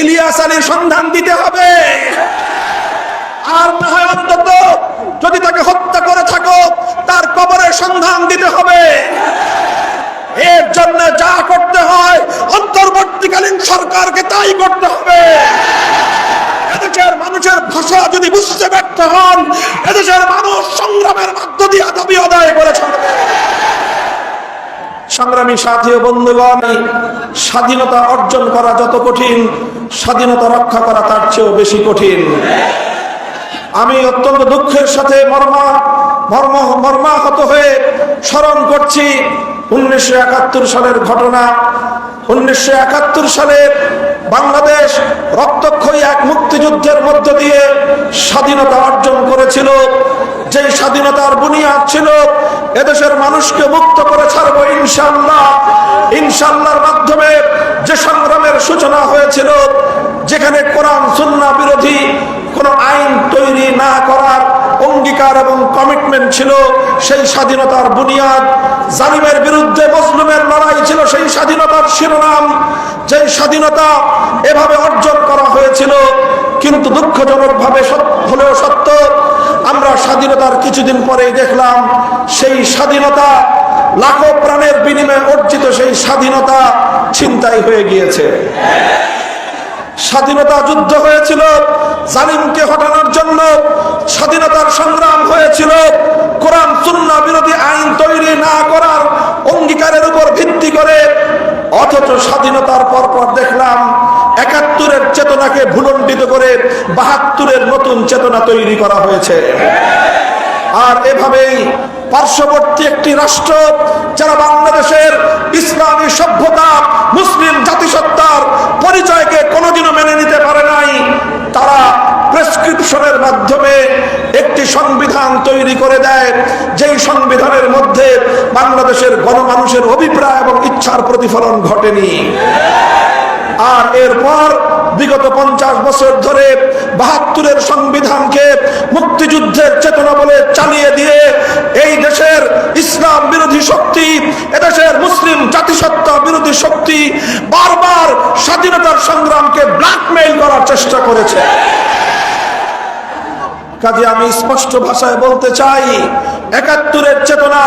ইলিয়াস সন্ধান দিতে হবে। আর না হয় অন্তত যদি তাকে হত্যা করে থাকো, তার কবরের সন্ধান দিতে হবে। এর জন্য যা করতে হয়, অন্তর্বর্তীকালীন সরকারকে তাই করতে হবে। এদেশের মানুষের ভাষা যদি বুঝতে ব্যর্থ হন, এদেশের মানুষ সংগ্রামের মধ্য দিয়ে দাবি আদায় করে চলবে। সংগ্রামী সাথী বন্ধুগণ, স্বাধীনতা অর্জন করা যত কঠিন, স্বাধীনতা রক্ষা করা তার চেয়েও বেশি কঠিন। আমি অত্যন্ত দুঃখের সাথে মর্মা, মর্ম, মর্মাহত হয়ে স্মরণ করছি উনিশশো একাত্তর সালের ঘটনা। উনিশশো একাত্তর সালে বাংলাদেশ রক্তক্ষয়ী এক মুক্তিযুদ্ধের মধ্য দিয়ে স্বাধীনতা অর্জন করেছিল। যে স্বাধীনতার বুনিয়াদ ছিল এদেশের মানুষকে মুক্ত করে ছাড়বো ইনশাল্লাহ ইনশাল্লাহর মাধ্যমে যে সংগ্রামের সূচনা হয়েছিল, যেখানে কোরআন, সুন্না বিরোধী কোন আইন তৈরি না করার অঙ্গীকার এবং কমিটমেন্ট ছিল, সেই স্বাধীনতার বুনিয়াদ, জালিমের বিরুদ্ধে মজলুমের লড়াই ছিল, সেই স্বাধীনতার শিরোনাম, যেই স্বাধীনতা এভাবে অর্জন করা হয়েছিল, কিন্তু দুঃখজনকভাবে হলেও সত্য আমরা স্বাধীনতার কিছুদিন পরেই দেখলাম, সেই স্বাধীনতা লাখো প্রাণের বিনিময়ে অর্জিত সেই স্বাধীনতা ছিনতাই হয়ে গিয়েছে। স্বাধীনতা যুদ্ধ হয়েছিল, জালিমকে হটানোর জন্য স্বাধীনতার সংগ্রাম হয়েছিল। কোরআন সুন্না বিরোধী আইন তৈরি না করার অঙ্গীকারের উপর ভিত্তি করে, অথচ স্বাধীনতার পর পর দেখলাম একাত্তরের চেতনাকে ভুলণ্ডিত করে বাহাত্তরের নতুন চেতনা তৈরি করা হয়েছে। আর এভাবেই পার্শ্ববর্তী একটি রাষ্ট্র যারা বাংলাদেশের ইসলামী সভ্যতা, মুসলিম জাতিসত্তার পরিচয়কে কোনোদিনও মেনে নিতে পারে নাই, তারা প্রেসক্রিপশনের মাধ্যমে একটি সংবিধান তৈরি করে দেয়, যেই সংবিধানের মধ্যে বাংলাদেশের গণমানুষের অভিপ্রায় এবং ইচ্ছার প্রতিফলন ঘটেনি। আর এরপর বিগত পঞ্চাশ বছর ধরে বাহাত্তরের সংবিধানকে মুক্তিযুদ্ধের চেতনা বলে চালিয়ে দিয়ে এই দেশের ইসলাম বিরোধী শক্তি, এদেশের মুসলিম জাতিসত্তা বিরোধী শক্তি বারবার স্বাধীনতার সংগ্রামকে ব্ল্যাকমেইল করার চেষ্টা করেছে। কাজে আমি স্পষ্ট ভাষায় বলতে চাই, একাত্তরের চেতনা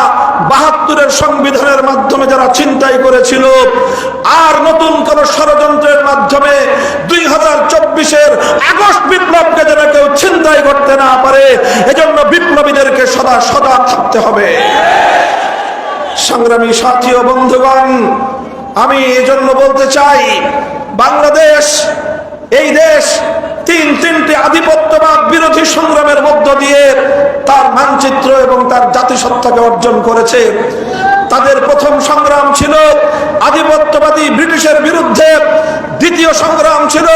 বাহাত্তরের সংবিধানের মাধ্যমে যারা চিন্তাই করেছিল, আর নতুন কোন ষড়যন্ত্রের মাধ্যমে দুই হাজার চব্বিশের আগস্ট বিপ্লবকে যেন কেউ চিন্তাই করতে না পারে, এজন্য বিপ্লবীদেরকে সদা সদা থাকতে হবে। সংগ্রামী সাথী ও বন্ধুগণ, আমি এজন্য বলতে চাই, বাংলাদেশ, এই দেশ তিন তিনটি আধিপত্যবাদ বিরোধী সংগ্রামের মধ্য দিয়ে তার মানচিত্র এবং তার জাতিসত্তাকে অর্জন করেছে। তাদের প্রথম সংগ্রাম ছিল আধিপত্যবাদী ব্রিটিশের বিরুদ্ধে। দ্বিতীয় সংগ্রাম ছিল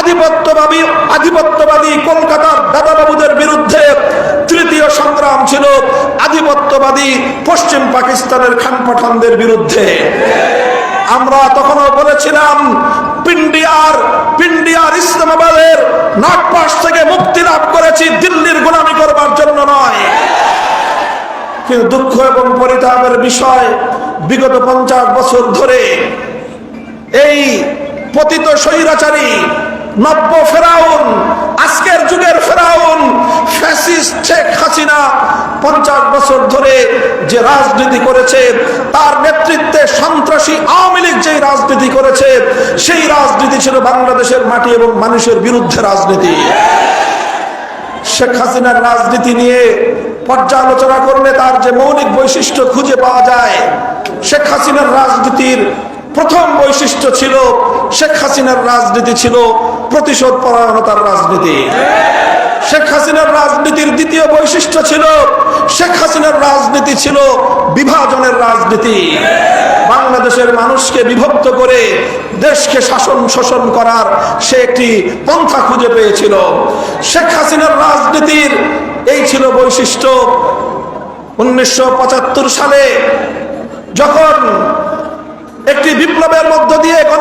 আধিপত্যবাদী আধিপত্যবাদী কলকাতার দাদাবাবুদের বিরুদ্ধে। তৃতীয় সংগ্রাম ছিল আধিপত্যবাদী পশ্চিম পাকিস্তানের খান পাঠানদের বিরুদ্ধে। আমরা তখনও বলেছিলাম, পিন্ডিয়ার পিন্ডিয়ার ইসলামাবাদের নাগপাশ থেকে মুক্তি লাভ করেছি, দিল্লির গোলামি করবার জন্য নয়। কিন্তু দুঃখ এবং পরিতাপের বিষয়, বিগত পঞ্চাশ বছর ধরে এই পতিত স্বৈরাচারী নব্য ফেরাউন, আজকের যুগের ফেরাউন, ফ্যাসিস্ট শেখ হাসিনা পঞ্চাশ বছর ধরে যে রাজনীতি করেছে, তার নেতৃত্বে সন্ত্রাসী আওয়ামী লীগ যেই রাজনীতি করেছে, সেই রাজনীতি ছিল বাংলাদেশের মাটি এবং মানুষের বিরুদ্ধে রাজনীতি। শেখ হাসিনার রাজনীতি নিয়ে পর্যালোচনা করলে তার যে মৌলিক বৈশিষ্ট্য খুঁজে পাওয়া যায়, শেখ হাসিনার রাজনীতির প্রথম বৈশিষ্ট্য ছিল শেখ হাসিনার রাজনীতি ছিল প্রতিশোধ পরায়ণতার রাজনীতি। শেখ হাসিনার রাজনীতির দ্বিতীয় বৈশিষ্ট্য ছিল শেখ হাসিনার রাজনীতি ছিল বিভাজনের রাজনীতি। বাংলাদেশের মানুষকে বিভক্ত করে দেশকে শাসন শোষণ করার সে একটি পন্থা খুঁজে পেয়েছিল। শেখ হাসিনার রাজনীতির এই ছিল বৈশিষ্ট্য। উনিশশো পঁচাত্তর সালে যখন একটি বিপ্লবের মধ্য দিয়ে কোন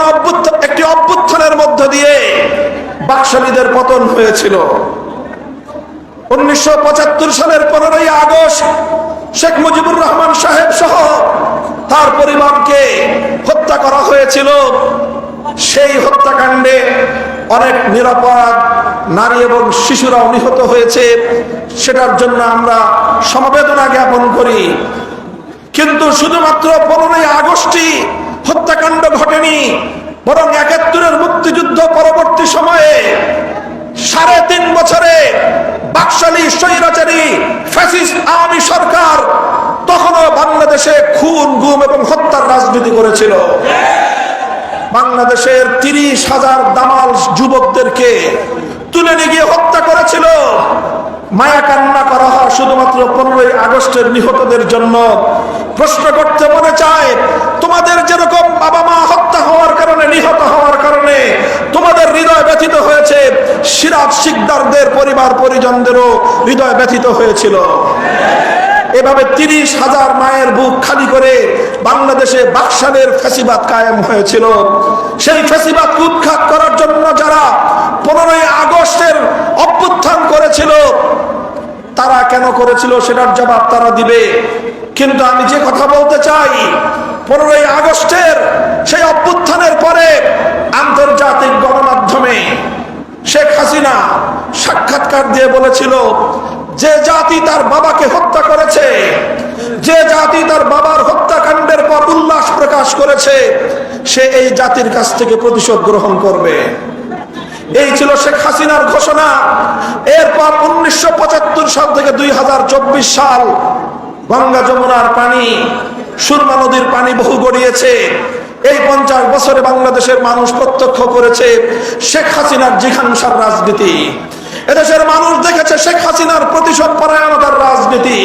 একটি অভ্যুত্থানের মধ্য দিয়ে বাকশালীদের পতন হয়েছিল। উনিশশো পঁচাত্তর সালের পনেরোই আগস্ট শেখ মুজিবুর রহমান সাহেব সহ তার পরিবারকে হত্যা করা হয়েছিল। সেই হত্যাকাণ্ডে অনেক নিরাপরাধ নারী এবং শিশুরাও নিহত হয়েছে। সেটার জন্য আমরা সমবেদনা জ্ঞাপন করি। কিন্তু শুধুমাত্র পনেরোই আগস্টই হত্যাকাণ্ড ঘটেনি। বরং একাত্তরের মুক্তিযুদ্ধ পরবর্তী সময়ে সাড়ে তিন বছরে বাকশালী স্বৈরাচারী ফ্যাসিস্ট আওয়ামী সরকার তখনও বাংলাদেশে খুন, গুম এবং হত্যার রাজনীতি করেছিল। বাংলাদেশের তিরিশ হাজার দামাল যুবকদেরকে তুলে নিয়ে গিয়ে হত্যা করেছিল। মায়া কান্না করা হয় শুধুমাত্র পনেরোই আগস্টের নিহতদের জন্য। প্রশ্ন করতে মনে চায় তোমাদের যেরকম বাবা মা হত্যা হওয়ার কারণে, নিহত হওয়ার কারণে তোমাদের হৃদয় ব্যথিত হয়েছে, সিরাজ শিকদারদের পরিবার পরিজনদেরও হৃদয় ব্যথিত হয়েছিল। এভাবে তিরিশ হাজার মায়ের বুক খালি করে বাংলাদেশে বাকশালের ফেসিবাদ কায়েম হয়েছিল। সেই ফেসিবাদ উৎখাত করার জন্য যারা পনেরোই আগস্টের অভ্যুত্থান করেছিল, তারা কেন করেছিল সেটার জবাব তারা দিবে। কিন্তু আমি যে কথা বলতে চাই পনেরোই আগস্টের সেই অভ্যুত্থানের পরে আন্তর্জাতিক গণমাধ্যমে শেখ হাসিনা সাক্ষাৎকার দিয়ে বলেছিল, যে জাতি তার বাবাকে হত্যা করেছে, যে জাতি তার বাবার হত্যাকাণ্ডের পর উল্লাস প্রকাশ করেছে, সে এই জাতির কাছ থেকে প্রতিশোধ গ্রহণ করবে। এই ছিল শেখ হাসিনার ঘোষণা। এরপর উনিশশো পঁচাত্তর সাল থেকে দুই হাজার চব্বিশ সাল গঙ্গা যমুনার পানি সুরমা নদীর পানি বহু গড়িয়েছে। এই পঞ্চাশ বছরে বাংলাদেশের মানুষ প্রত্যক্ষ করেছে শেখ হাসিনার জিঘাংসার রাজনীতি। এদেশের মানুষ দেখেছে শেখ হাসিনার প্রতিশোধ পরায়ণতার রাজনীতি।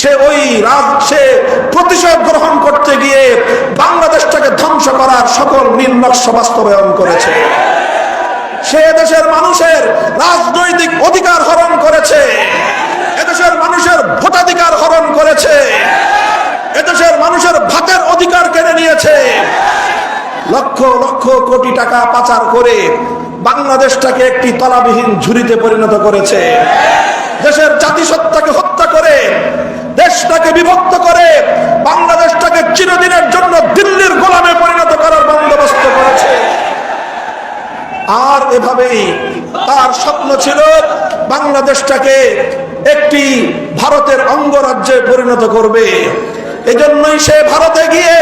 সে ওই রাজ, সে প্রতিশোধ গ্রহণ করতে গিয়ে বাংলাদেশটাকে ধ্বংস করার সকল নির্লক্ষ্য বাস্তবায়ন করেছে। সে দেশের মানুষের রাজনৈতিক অধিকার হরণ করেছে। এদেশের মানুষের ভোটাধিকার হরণ করেছে। এদেশের মানুষের ভাতের অধিকার কেড়ে নিয়েছে। লক্ষ লক্ষ কোটি টাকা পাচার করে বাংলাদেশটাকে একটি তলাবিহীন ঝুড়িতে পরিণত করেছে। দেশের জাতিসত্তাকে হত্যা করে, দেশটাকে বিভক্ত করে, বাংলাদেশটাকে চিরদিনের জন্য দিল্লির গোলামে পরিণত করার বন্দোবস্ত করেছে। আর এভাবেই তার স্বপ্ন ছিল বাংলাদেশটাকে একটি ভারতের অঙ্গরাজ্যে পরিণত করবে। এজন্যই সে ভারতে গিয়ে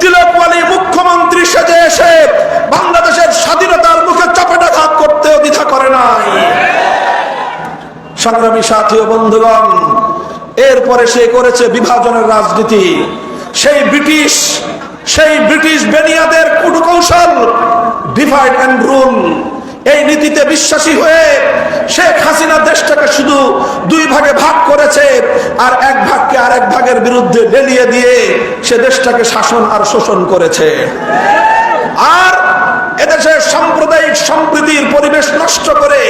তিলকওয়ালি মুখ্যমন্ত্রী সেজে এসে বাংলাদেশের স্বাধীনতার মুখে চাপেটাঘাত করতেও দ্বিধা করে নাই। সংগ্রামী সাথী ও বন্ধুগণ, এরপরে সে করেছে বিভাজনের রাজনীতি। সেই ব্রিটিশ সেই ব্রিটিশ বেনিয়াদের কুটকৌশল, ডিভাইড অ্যান্ড রুল। এই নীতিতে বিশ্বাসী হয়ে শেখ হাসিনা দেশটাকে শুধু দুই ভাগে ভাগ করেছে আর এক ভাগকে আর এক ভাগের বিরুদ্ধে লেলিয়ে দিয়ে সে দেশটাকে শাসন আর শোষণ করেছে। আর এদেশে সাম্প্রদায়িক সম্প্রীতির পরিবেশ নষ্ট করে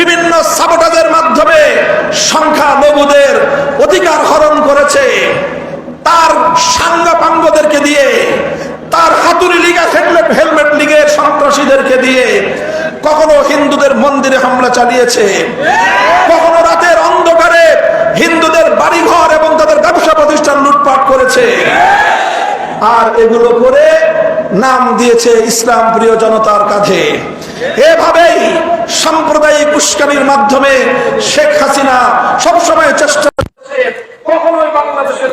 বিভিন্ন সাবটাজের মাধ্যমে সংখ্যা লঘুদের অধিকার হরণ করেছে। তার সাঙ্গাপাঙ্গদেরকে দিয়ে, তার হাতুড়ি লিগা হেলমেট হেলমেট লীগের সন্ত্রাসীদেরকে দিয়ে কখনো হিন্দুদের মন্দিরে হামলা চালিয়েছে? কখনো রাতের অন্ধকারে হিন্দুদের বাড়িঘর এবং তাদের ব্যবসা প্রতিষ্ঠান লুটপাট করেছে? আর এগুলো করে নাম দিয়েছে ইসলাম প্রিয় জনতার কাঁধে। এভাবেই সাম্প্রদায়িক উস্কানির মাধ্যমে শেখ হাসিনা সবসময় চেষ্টা করেছে কখনোই বাংলাদেশের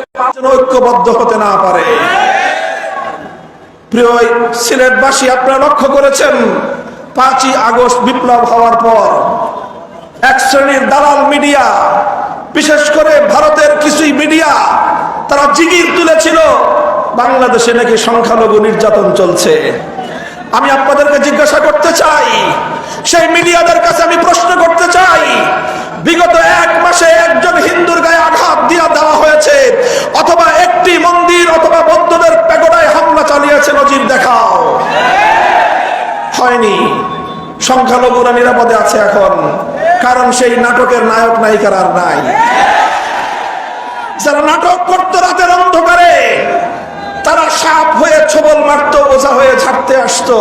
ঐক্যবদ্ধ হতে না পারে। প্রিয় সিলেটবাসী, আপনারা লক্ষ্য করেছেন পাঁচই আগস্ট বিপ্লব হওয়ার পর এক শ্রেণির দালাল মিডিয়া, বিশেষ করে ভারতের কিছুই মিডিয়া, তারা জিগির তুলেছিল, বাংলাদেশে নাকি সংখ্যালঘু নির্যাতন চলছে। আমি আপনাদেরকে জিজ্ঞাসা করতে চাই, সেই মিডিয়াদের কাছে আমি প্রশ্ন করতে চাই, বিগত এক মাসে একজন হিন্দুর গায়ে আঘাত দিয়া দেওয়া হয়েছে, অথবা একটি মন্দির অথবা বৌদ্ধদের প্যাগোডায় হামলা চালিয়েছে, নজির দেখাও। হয়নি। সংখ্যালঘুরা নিরাপদে আছে এখন, কারণ সেই নাটকের নায়ক নায়িকার আর নাই। যারা নাটক করতো রাতের অন্ধকারে, তারা সাপ হয়ে ছবল মারত ওঝা হয়ে ছাড়তে আসতো।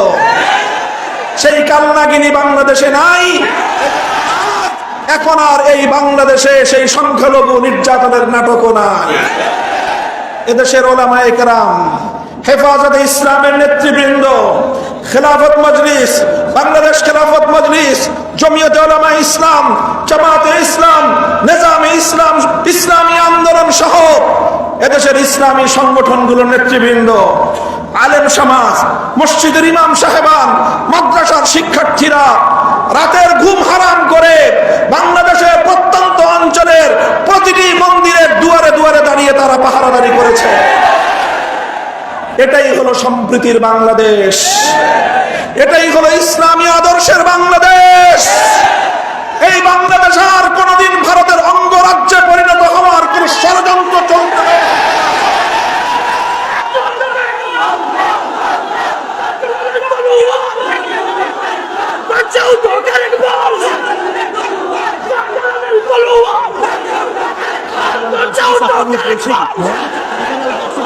সেই কালনাগিনী বাংলাদেশে নাই। এখন আর এই বাংলাদেশে সেই সংখ্যালঘু নির্যাতনের নাটকও নাই। এদেশের ওলামায়ে কেরাম, হেফাজতে ইসলামের নেতৃবৃন্দ খেলাফত মজলিস, বাংলাদেশ খেলাফত মজলিস, জমিয়তে ওলামা ইসলাম, জামাতে ইসলাম, নিজামে ইসলাম, ইসলামী আন্দোলন সহ এদেশের ইসলামী সংগঠনগুলোর নেতৃবৃন্দ, আলেম সমাজ, মসজিদের ইমাম সাহেবান, মাদ্রাসার শিক্ষার্থীরা রাতের ঘুম হারাম করে বাংলাদেশের প্রত্যন্ত অঞ্চলের প্রতিটি মন্দিরের দুয়ারে দুয়ারে দাঁড়িয়ে তারা পাহারাদারি করেছে। এটাই হলো সম্প্রীতির বাংলাদেশ। এটাই হলো ইসলামী আদর্শের বাংলাদেশ। এই বাংলাদেশ আর কোনোদিন ভারতের অঙ্গরাজ্যে পরিণত হওয়ার কোন ষড়যন্ত্র চলতে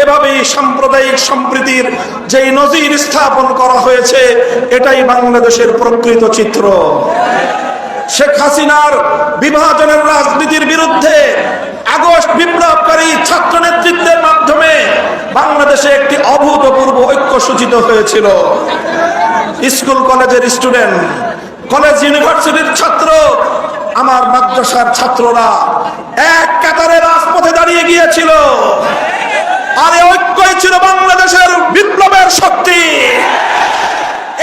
এভাবেই সাম্প্রদায়িক সম্প্রীতির যেই নজির স্থাপন করা হয়েছে, এটাই বাংলাদেশের প্রকৃত চিত্র। শেখ হাসিনার বিভাজনের রাজনীতির বিরুদ্ধে আগস্ট বিপ্লবকারী ছাত্র নেতৃত্বের মাধ্যমে বাংলাদেশে একটি অভূতপূর্ব ঐক্য সূচিত হয়েছিল। স্কুল কলেজের স্টুডেন্ট, কলেজ ইউনিভার্সিটির ছাত্র, আমার মাদ্রাসার ছাত্ররা এক কাতারে রাজপথে দাঁড়িয়ে গিয়েছিল। আর এই ঐক্যই ছিল বাংলাদেশের বিপ্লবের শক্তি।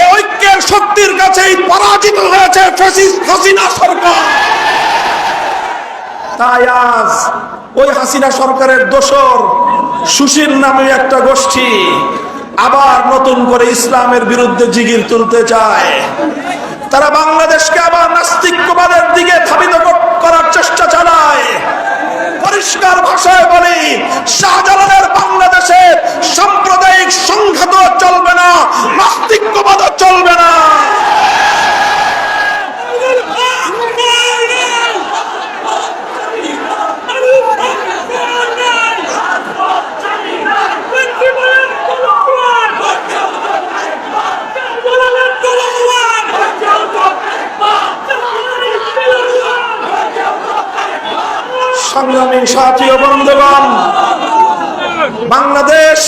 এই ঐক্যের শক্তির কাছেই পরাজিত হয়েছে হাসিনা সরকার। তাই আজ ওই হাসিনা সরকারের দোসর সুশীল নামে একটা গোষ্ঠী আবার নতুন করে ইসলামের বিরুদ্ধে জিগির তুলতে চায়। তারা বাংলাদেশকে আবার নাস্তিক্যবাদের দিকে ধাবিত করার চেষ্টা চালায়। পরিষ্কার ভাষায় বলি শাহজালালের বাংলাদেশে সাম্প্রদায়িক সংঘাত চলবে না নাস্তিক্যবাদও চলবে না। সংগ্রামী সাথী বন্ধুগণ, বাংলাদেশ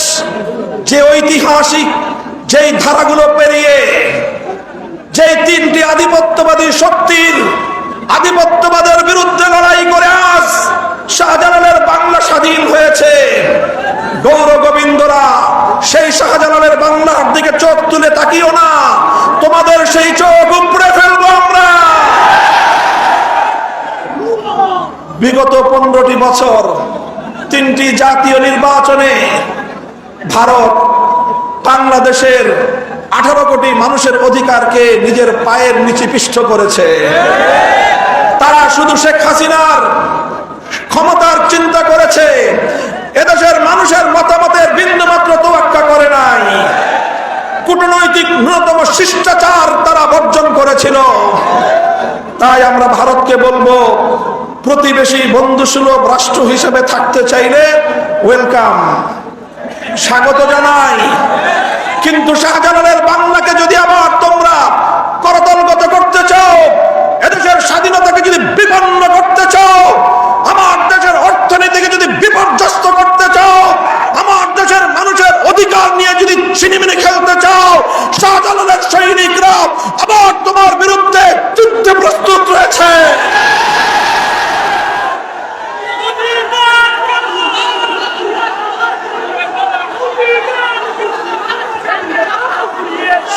যে ঐতিহাসিক, যেই ধারাগুলো পেরিয়ে যে তিনটি আধিপত্যবাদী শক্তির আধিপত্যবাদের বিরুদ্ধে লড়াই করে আজ শাহজালালের বাংলা স্বাধীন হয়েছে। গৌর গোবিন্দরা সেই শাহজালালের বাংলার দিকে চোখ তুলে তাকিও না, তোমাদের সেই চোখ উপড়ে ফেলব আমরা বিগত পনেরোটি বছর তিনটি জাতীয় নির্বাচনে ভারত বাংলাদেশের আঠারো কোটি মানুষের অধিকারকে নিজের পায়ের নিচে পিষ্ট করেছে। তারা শুধু শেখ হাসিনার ক্ষমতার চিন্তা করেছে, এদেশের মানুষের মতামতের বিন্দুমাত্র তোয়াক্কা করে নাই। কূটনৈতিক ন্যূনতম শিষ্টাচার তারা বর্জন করেছিল। তাই আমরা ভারতকে বলব প্রতিবেশী বন্ধুসুলভ রাষ্ট্র হিসেবে থাকতে চাইলে ওয়েলকাম। স্বাগত জানাই। কিন্তু শাহজালালের বাংলাকে যদি আবার তোমরা করতলগত করতে চাও, এদেশের স্বাধীনতাকে যদি বিপন্ন করতে চাও, আমার দেশের অর্থনীতিকে যদি বিপর্যস্ত করতে চাও, আমার দেশের মানুষের অধিকার নিয়ে যদি ছিনিমিনি খেলতে চাও, শাহজালালের সৈনিকরা আবার তোমার বিরুদ্ধে যুদ্ধে প্রস্তুত রয়েছে।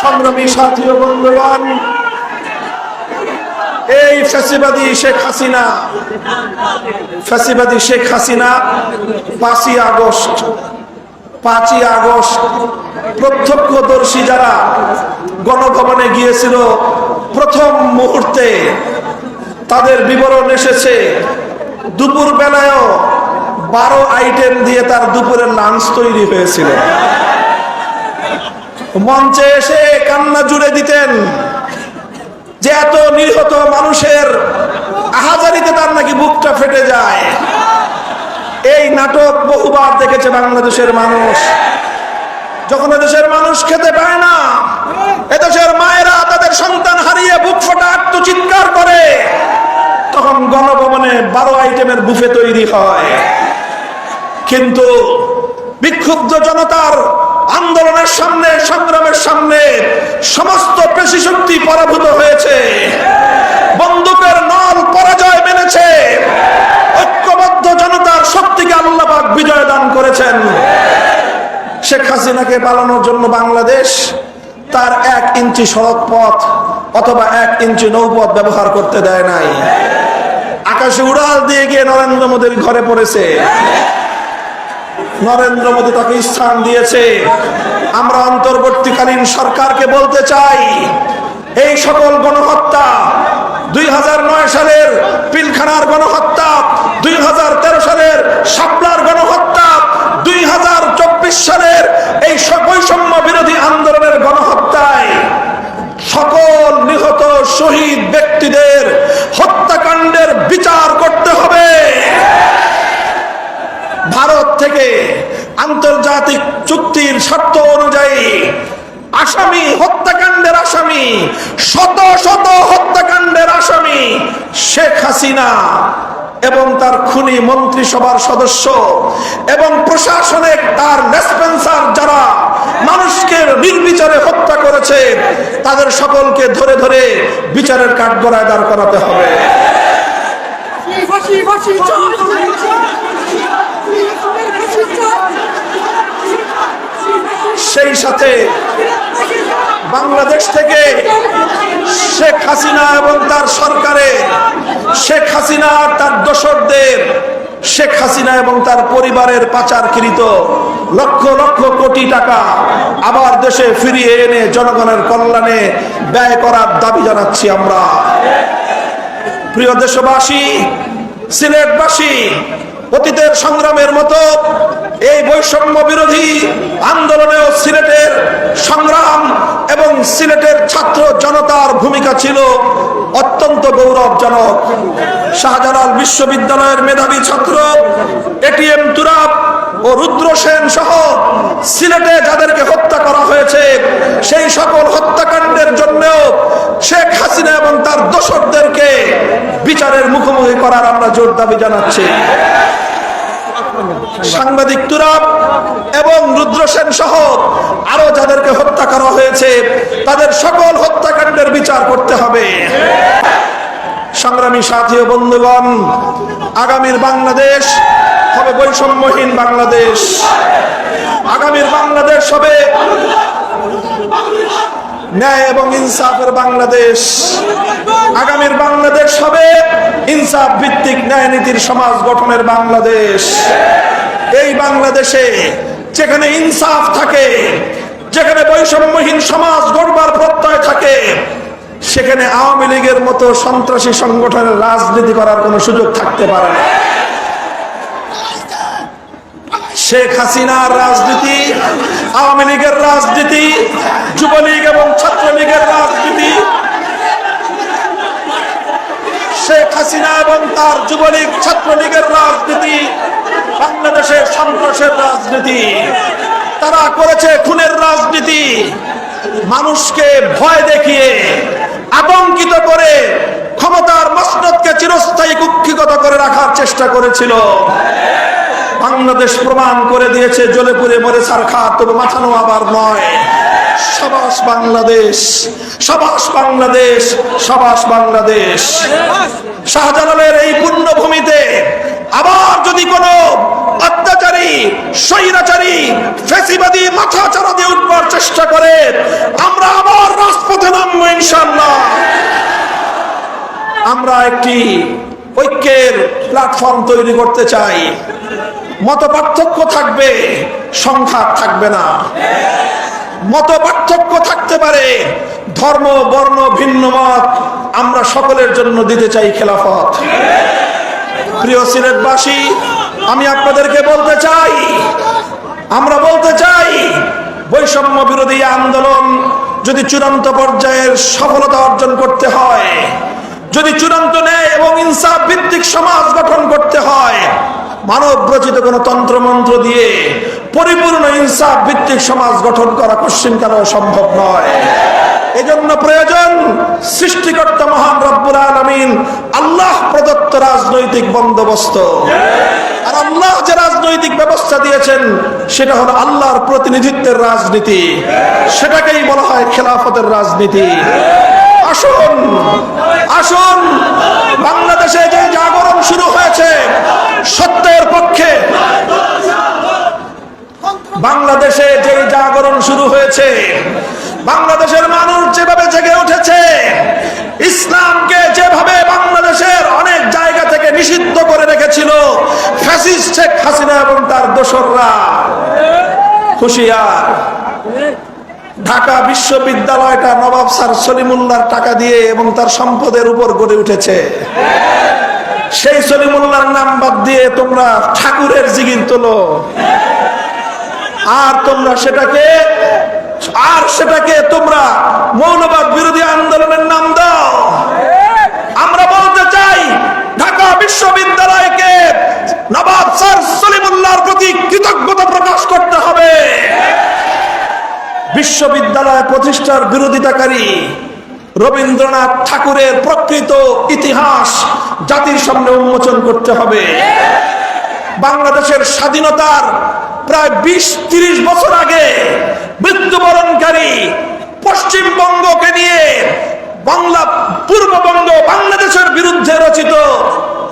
সংগ্রামী সাথী ও বন্ধুগণ, এই ফ্যাসিবাদী শেখ হাসিনা, ফ্যাসিবাদী শেখ হাসিনা পাঁচই আগস্ট পাঁচই আগস্ট প্রত্যক্ষদর্শী যারা গণভবনে গিয়েছিল, প্রথম মুহূর্তে তাদের বিবরণ এসেছে দুপুর বেলায়ও বারো আইটেম দিয়ে তার দুপুরের লাঞ্চ তৈরি হয়েছিল। মঞ্চে এসে কান্না জুড়ে দিতেন। যে এত নিহত মানুষের আহাজারিতে তার নাকি বুকটা ফেটে যায়। এই নাটক বহুবার দেখেছে বাংলাদেশের মানুষ। যখন এদেশের মানুষ খেতে পায় না, এদেশের মায়েরা তাদের সন্তান হারিয়ে বুক ফোটা আত্মচিৎকার করে, তখন গণভবনে বারো আইটেমের বুফে তৈরি হয়। কিন্তু বিক্ষুব্ধ জনতার আন্দোলনের সামনে, সংগ্রামের সামনে সমস্ত পেশি শক্তি পরাভূত হয়েছে। বন্দুকের নল পরাজয় মেনেছে। ঐক্যবদ্ধ জনতার শক্তিকে আল্লাপাক বিজয় দান করেছেন। শেখ হাসিনাকে পালানোর জন্য বাংলাদেশ তার এক ইঞ্চি সড়ক পথ অথবা এক ইঞ্চি নৌপথ ব্যবহার করতে দেয় নাই। আকাশে উড়াল দিয়ে গিয়ে নরেন্দ্র মোদীর ঘরে পড়েছে। নরেন্দ্র মোদী তাকে স্থান দিয়েছে। আমরা অন্তর্বর্তীকালীন সরকারকে বলতে চাই, এই সকল গণহত্যা দুই সালের পিলখানার গণহত্যা, দুই সালের শাপলার গণহত্যা, দুই হাজার চব্বিশ সালের এই বৈষম্য বিরোধী আন্দোলনের গণহত্যায় সকল নিহত শহীদ ব্যক্তিদের হত্যাকাণ্ডের বিচার করতে হবে। ভারত থেকে আন্তর্জাতিক চুক্তির শর্ত অনুযায়ী আসামি হত্যাকাণ্ডের আসামি শত শত হত্যাকাণ্ডের আসামি শেখ হাসিনা এবং তার খুনি মন্ত্রিসভার সদস্য এবং প্রশাসনে তার লেসপেন্সার যারা মানুষকে নির্বিচারে হত্যা করেছে তাদের সকলকে ধরে ধরে বিচারের কাঠগড়ায় দাঁড় করাতে হবে ফাঁসি ফাঁসি চাই ফাঁসি চাই সেই সাথে বাংলাদেশ থেকে শেখ হাসিনা এবং তার সরকারে শেখ হাসিনা তার দোসরদের, শেখ হাসিনা এবং তার পরিবারের পাচারকৃত লক্ষ লক্ষ কোটি টাকা আবার দেশে ফিরিয়ে এনে জনগণের কল্যাণে ব্যয় করার দাবি জানাচ্ছি আমরা। প্রিয় দেশবাসী সিলেটবাসী, অতীতের সংগ্রামের মতো এই বৈষম্য বিরোধী আন্দোলনেও সিলেটের সংগ্রাম এবং সিলেটের ছাত্র জনতার ভূমিকা ছিল অত্যন্ত গৌরবজনক। শাহজালাল বিশ্ববিদ্যালয়ের মেধাবী ছাত্র এটিএম তুরাব ও রুদ্র সেন সহ সিলেটে যাদেরকে হত্যা করা হয়েছে, সেই সকল হত্যাকাণ্ডের জন্যও শেখ হাসিনা এবং তার দোসরদেরকে বিচারের মুখোমুখি করার আমরা জোর দাবি জানাচ্ছি। সাংবাদিক তুরাব এবং রুদ্র সেন সহ আরও যাদেরকে হত্যা করা হয়েছে, তাদের সকল হত্যাকাণ্ডের বিচার করতে হবে। সংগ্রামী সাথী বন্ধুগণ, আগামীর বাংলাদেশ হবে বৈষম্যহীন বাংলাদেশ। আগামীর বাংলাদেশ হবে ন্যায় এবং ইনসাফের বাংলাদেশ। আগামীর বাংলাদেশ হবে ইনসাফ ভিত্তিক ন্যায় নীতির সমাজ গঠনের বাংলাদেশ। এই বাংলাদেশে যেখানে ইনসাফ থাকে, যেখানে বৈষম্যহীন সমাজ গড়বার প্রত্যয় থাকে, সেখানে আওয়ামী লীগের মতো সন্ত্রাসী সংগঠনের রাজনীতি করার কোনো সুযোগ থাকতে পারে না। শেখ হাসিনার রাজনীতি, আওয়ামী লীগের রাজনীতি, যুবলীগ এবং ছাত্রলীগের রাজনীতি। শেখ হাসিনা এবং তার যুবলীগ, ছাত্রলীগের রাজনীতি বাংলাদেশের সন্ত্রাসের রাজনীতি। তারা করেছে খুনের রাজনীতি। মানুষকে ভয় দেখিয়ে, আতঙ্কিত করে, ক্ষমতার মসনদকে চিরস্থায়ী কুক্ষিগত করে রাখার চেষ্টা করেছিল। বাংলাদেশ প্রমাণ করে দিয়েছে, জ্বলে পুড়ে মরে সারখা তবে মাথানো আবার নয়। সবাস বাংলাদেশ সবাস বাংলাদেশ সবাস বাংলাদেশ। শাহজালালের এই পুণ্যভূমিতে আবার যদি কোনো অত্যাচারী, স্বৈরাচারী, ফেসিবাদী মাথা চারা দিয়ে উঠবার চেষ্টা করে, আমরা আবার রাজপথে নামবো ইনশাল্লাহ আমরা একটি ঐক্যের প্ল্যাটফর্ম তৈরি করতে চাই। মত পার্থক্য থাকবে, সংঘাত থাকবে না। মত পার্থক্য থাকতে পারে, ধর্ম, বর্ণ, ভিন্ন মত আমরা সকলের জন্য দিতে চাই খেলাফত। প্রিয় সিলেটবাসী, আমি আপনাদেরকে বলতে চাই, আমরা বলতে চাই, বৈষম্য বিরোধী আন্দোলন যদি চূড়ান্ত পর্যায়ের সফলতা অর্জন করতে হয়, যদি চূড়ান্ত ন্যায় এবং ইনসাফ ভিত্তিক সমাজ গঠন করতে হয় মানব রচিত কোন তন্ত্রমন্ত্র দিয়ে পরিপূর্ণ ইনসাফ ভিত্তিক সমাজ গঠন করা কোশ্চিনকাল সম্ভব নয়? এজন্য প্রয়োজন সৃষ্টিকর্তা মহান রব্বুল আলমিন আল্লাহ প্রদত্ত রাজনৈতিক বন্দোবস্ত। আর আল্লাহ যে রাজনৈতিক ব্যবস্থা দিয়েছেন, সেটা হলো আল্লাহর প্রতিনিধিত্বের রাজনীতি। সেটাকেই বলা হয় খেলাফতের রাজনীতি। আসুন আসুন, বাংলাদেশে যে জাগরণ শুরু হয়েছে সত্যের পক্ষে। বাংলাদেশে যে জাগরণ শুরু হয়েছে, বাংলাদেশের মানুষ যেভাবে জেগে উঠেছে, ইসলামকে যেভাবে বাংলাদেশের অনেক জায়গা থেকে নিষিদ্ধ করে রেখেছিল শেখ হাসিনা এবং তার দোসররা। হুশিয়ার। ঢাকা বিশ্ববিদ্যালয়টা নবাব স্যার সলিমুল্লাহর টাকা দিয়ে এবং তার সম্পদের উপর গড়ে উঠেছে। সেই সলিমুল্লাহর নাম বাদ দিয়ে তোমরা ঠাকুরের জিগির তোলো। আর তোমরা সেটাকে, আর সেটাকে তোমরা মৌলবাদ বিরোধী আন্দোলনের নাম দাও। আমরা বলতে চাই, ঢাকা বিশ্ববিদ্যালয়কে নবাব স্যার সলিমুল্লাহর প্রতি কৃতজ্ঞতা প্রকাশ করতে হবে। বিশ্ববিদ্যালয় প্রতিষ্ঠার বিরোধিতাকারী রবীন্দ্রনাথ ঠাকুরের প্রকৃত ইতিহাস জাতির সামনে উন্মোচন করতে হবে। বাংলাদেশের স্বাধীনতার প্রায় বিশ, তিরিশ বছর আগে মৃত্যুবরণকারী পশ্চিমবঙ্গকে নিয়ে বাংলা, পূর্ববঙ্গ বাংলাদেশের বিরুদ্ধে রচিত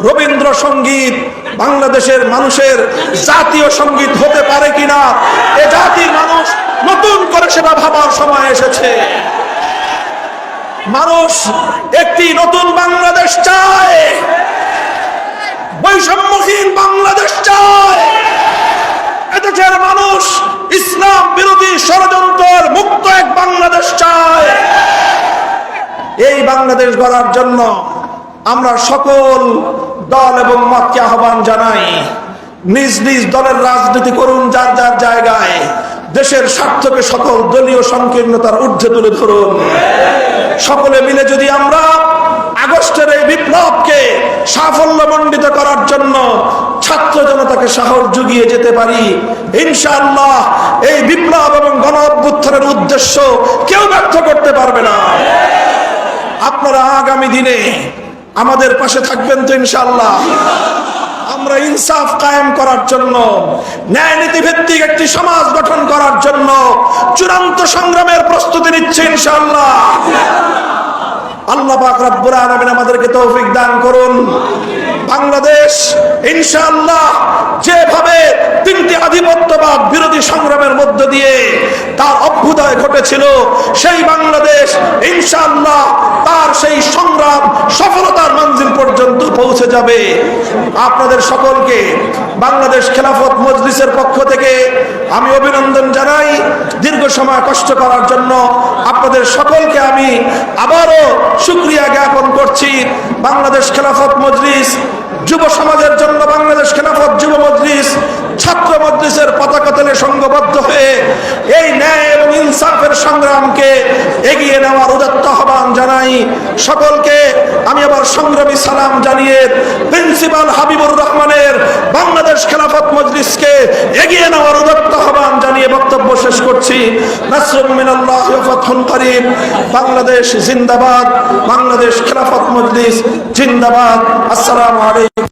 রবীন্দ্র সংগীত বাংলাদেশের মানুষের জাতীয় সংগীত হতে পারে কিনা, এ জাতির মানুষ নতুন করে সেটা ভাবার সময় এসেছে। মানুষ একটি নতুন বাংলাদেশ চায়। বৈষম্যহীন বাংলাদেশ চায়। এদেশের মানুষ ইসলাম বিরোধী ষড়যন্ত্রের মুক্ত এক বাংলাদেশ চায়। এই বাংলাদেশ গড়ার জন্য আমরা সকল দল এবং মতকে আহ্বান জানাই। নিজ নিজ দলের রাজনীতি করুন যার যার জায়গায়। দেশের স্বার্থকে সকল দলীয় সংকীর্ণতার ঊর্ধ্বে তুলে ধরুন। সকলে মিলে যদি আমরা আগস্টের এই বিপ্লবকে সাফল্য সাফল্যমণ্ডিত করার জন্য ছাত্র জনতাকে সাহস জুগিয়ে যেতে পারি, ইনশাআল্লাহ এই বিপ্লব এবং গণ অভ্যুত্থানের উদ্দেশ্য কেউ ব্যর্থ করতে পারবে না। আপনারা আগামী দিনে আমাদের পাশে থাকবেন তো ইনশাআল্লাহ। আমরা ইনসাফ কায়েম করার জন্য ন্যায় নীতি ভিত্তিক একটি সমাজ গঠন করার জন্য চূড়ান্ত সংগ্রামের প্রস্তুতি নিচ্ছে ইনশাল্লাহ আল্লাহ পাক রব্বুল আলামিন আমাদেরকে তৌফিক দান করুন। বাংলাদেশ, ইনশাআল্লাহ, যেভাবে তিনটি আধিপত্যবাদ বিরোধী সংগ্রামের মধ্য দিয়ে তার অভ্যুদয় ঘটেছিল, সেই বাংলাদেশ, ইনশাআল্লাহ, তার সেই সংগ্রাম, সফলতার মঞ্জিল পর্যন্ত পৌঁছে যাবে। আপনাদের সকলকে বাংলাদেশ খেলাফত মজলিসের পক্ষ থেকে আমি অভিনন্দন জানাই। দীর্ঘ সময় কষ্ট করার জন্য আপনাদের সকলকে আমি আবারও শুক্রিয়া জ্ঞাপন করছি। বাংলাদেশ খেলাফত মজলিস যুব সমাজের জন্য বাংলাদেশ খেলাফত যুব মজলিস ছাত্র মজলিসের পতাকা তেলে সংঘবদ্ধ হয়ে এই ন্যায় এবং ইনসাফের সংগ্রামকে এগিয়ে নেওয়ার উদাত্ত আহ্বান জানাই। সকলকে আমি আবার সংগ্রামী সালাম জানিয়ে প্রিন্সিপাল হাবিবুর রহমানের বাংলাদেশ খেলাফত মজলিসকে এগিয়ে নেওয়ার উদাত্ত আহ্বান জানিয়ে বক্তব্য শেষ করছি। বাংলাদেশ জিন্দাবাদ, বাংলাদেশ খেলাফত মজলিস জিন্দাবাদ। আসসালামু আলাইকুম।